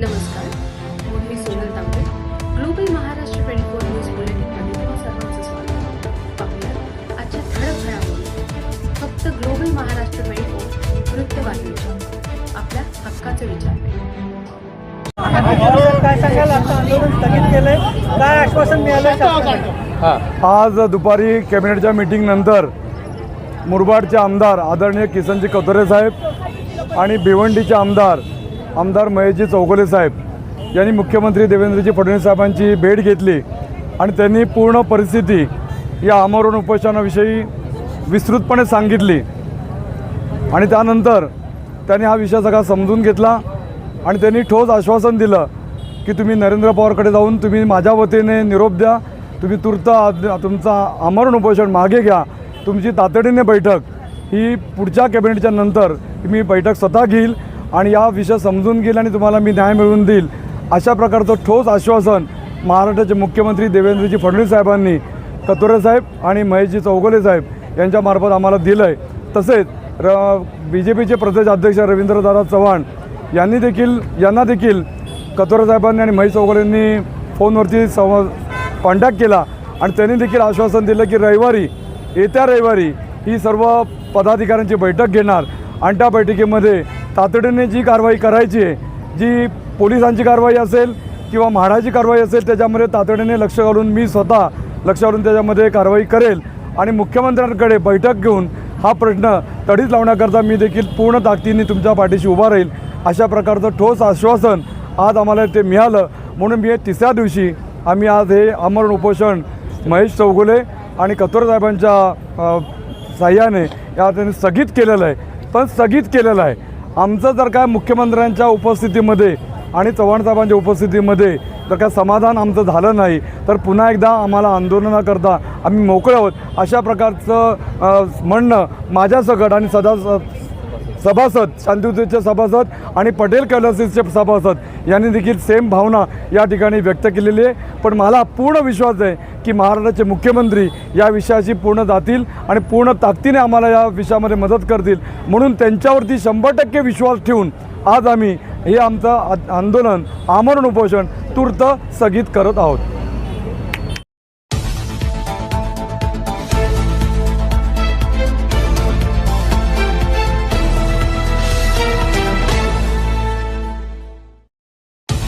नमस्कार मी Sonal Tambe global Maharashtra twenty four news बुलेटिनमध्ये तुम्हा सर्वांचं स्वागत पाहूया आजच्या ठळक घडामोडी. फक्त ग्लोबल महाराष्ट्र ट्वेंटी फोर वृत्तवाहिनीच्या आपल्या हक्काचे विचार काय सांगाल आता आंदोलन स्थगित केलंय काय आश्वासन मिळालं आज दुपारी कॅबिनेटच्या मीटिंगनंतर मुरबाडचे आमदार आदरणीय किसनजी कतोरे साहेब आणि भिवंडीचे आमदार आमदार महेशजी चौगुले साहेब यांनी मुख्यमंत्री देवेंद्रजी फडणवीस साहेबांची भेट घेतली आणि त्यांनी पूर्ण परिस्थिती या आमरण उपोषणाविषयी विस्तृतपणे सांगितली. आणि त्यानंतर त्यांनी हा विषय सगळा समजून घेतला आणि त्यांनी ठोस आश्वासन दिलं की तुम्ही नरेंद्र पवारकडे जाऊन तुम्ही माझ्या वतीने निरोप द्या तुम्ही तूर्त तुमचा आमरण उपोषण मागे घ्या तुमची तातडीने बैठक ही पुढच्या कॅबिनेटच्या नंतर मी बैठक स्वतः घेईल आणि या विषय समजून घेईल आणि तुम्हाला मी न्याय मिळवून देईल. अशा प्रकारचं ठोस आश्वासन महाराष्ट्राचे मुख्यमंत्री देवेंद्रजी फडणवीस साहेबांनी कतोरे साहेब आणि महेशजी चौगले साहेब यांच्यामार्फत आम्हाला दिलं आहे तसेच र बी जे पीचे प्रदेश अध्यक्ष रवींद्रदादा चव्हाण यांनी देखील यांना देखील कतोरे साहेबांनी आणि महेश चौगुलेंनी फोनवरती संवाद कॉन्टॅक्ट केला आणि त्यांनी देखील आश्वासन दिलं की रविवारी येत्या रविवारी ही सर्व पदाधिकाऱ्यांची बैठक घेणार. आणि त्या बैठकीमध्ये तातडीने जी कारवाई करायची आहे जी पोलिसांची कारवाई असेल किंवा म्हाडाची कारवाई असेल त्याच्यामध्ये तातडीने लक्ष घालून मी स्वतः लक्ष घालून त्याच्यामध्ये कारवाई करेल. आणि मुख्यमंत्र्यांकडे बैठक घेऊन हा प्रश्न तडीच लावण्याकरता मी देखील पूर्ण ताकदीने तुमच्या पाठीशी उभा राहील. अशा प्रकारचं ठोस आश्वासन आज आम्हाला ते मिळालं. म्हणून मी हे तिसऱ्या दिवशी आम्ही आज हे आमरण उपोषण महेश चौगुले आणि कतोर साहेबांच्या साह्याने या त्यांनी स्थगित केलेलं आहे. पण स्थगित केलेलं आहे. आमचं जर काय मुख्यमंत्र्यांच्या उपस्थितीमध्ये आणि चव्हाण साहेबांच्या उपस्थितीमध्ये जर काय समाधान आमचं झालं नाही तर पुन्हा एकदा आम्हाला आंदोलनाकरता आम्ही मोकळे आहोत. अशा प्रकारचं म्हणणं माझ्या सकट आणि सदा सभासद शांतियुतीचे सभासद आणि पटेल कैलासीचे सभासद यांनी देखील सेम भावना या ठिकाणी व्यक्त केलेली आहे. पण मला पूर्ण विश्वास आहे की महाराष्ट्राचे मुख्यमंत्री या विषयाशी पूर्ण जातील आणि पूर्ण ताकदीने आम्हाला या विषयामध्ये मदत करतील. म्हणून त्यांच्यावरती शंभर टक्के विश्वास ठेवून आज आम्ही हे आमचं आंदोलन आमरण उपोषण तूर्त स्थगित करत आहोत.